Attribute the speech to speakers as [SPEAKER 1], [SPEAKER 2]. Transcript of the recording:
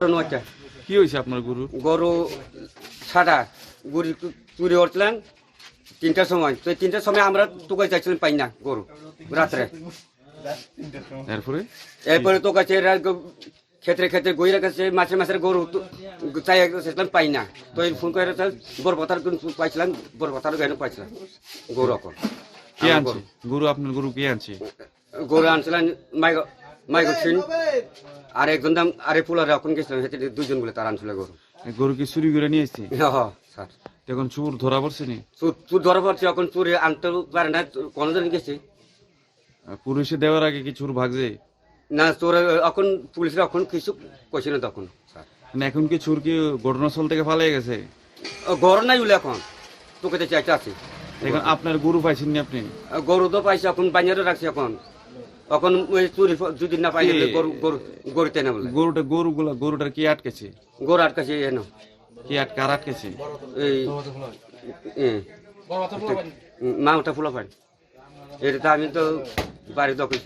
[SPEAKER 1] নয়টা
[SPEAKER 2] কি হয়েছে আপনার গরু?
[SPEAKER 1] গরু সাদা গরু চুরি করছিলাম তিনটার সময়। তো তিনটার সময় আমরা তোকে চাইছিলাম পাই না গরু রাত্রে।
[SPEAKER 2] এরপরে?
[SPEAKER 1] এরপরে তো কাছে ক্ষেত্রে ক্ষেত্রে গইরা কাছে মাসে মাসের গরু চাই সেছিলাম পাই না। তো ফোন করে বড় পাতার পাইছিলাম বড় পাতার গাড়ি পাইছিলাম গরু এখন।
[SPEAKER 2] কে আনছে? গরু। আপনার গরু কে আনছে?
[SPEAKER 1] গরু আনছিলাম মাই মাইক সিং। আর একজন দাম আরে ফুলারে এখন গেছিলাম সেটা দুজন বলে তার আনছিল গরু।
[SPEAKER 2] গরু কি চুরি করে নিয়ে এসছে?
[SPEAKER 1] হ্যাঁ হ্যাঁ স্যার।
[SPEAKER 2] এখন চুর ধরা পড়ছে নি?
[SPEAKER 1] চুর চুর ধরা পড়ছে এখন চুরি আনতে পারে না কোনজন গেছে।
[SPEAKER 2] পুলিশে দেওয়ার আগে কি চুর ভাগছে?
[SPEAKER 1] না চোর এখন পুলিশরা এখন কিছু কইছে না তখন স্যার।
[SPEAKER 2] মানে এখন কি চুর কি ঘটনাস্থল থেকে পালিয়ে গেছে?
[SPEAKER 1] গরু নাই উলে এখন তোকে তো চাইতে আছে।
[SPEAKER 2] এখন আপনার গরু পাইছেন নি আপনি?
[SPEAKER 1] গরু তো পাইছে এখন বানিয়ে রাখছে এখন। ওই চুরি যদি না পাই? গরু গরু গরুতে না বলে।
[SPEAKER 2] গরুটা গরুগুলা গরুটার কি আটকেছে?
[SPEAKER 1] গরু আটকেছে এন।
[SPEAKER 2] কি আট কার আটকেছে?
[SPEAKER 1] এই মাউটা ফুলা পাই এটা তো আমি তো বাড়ি দখল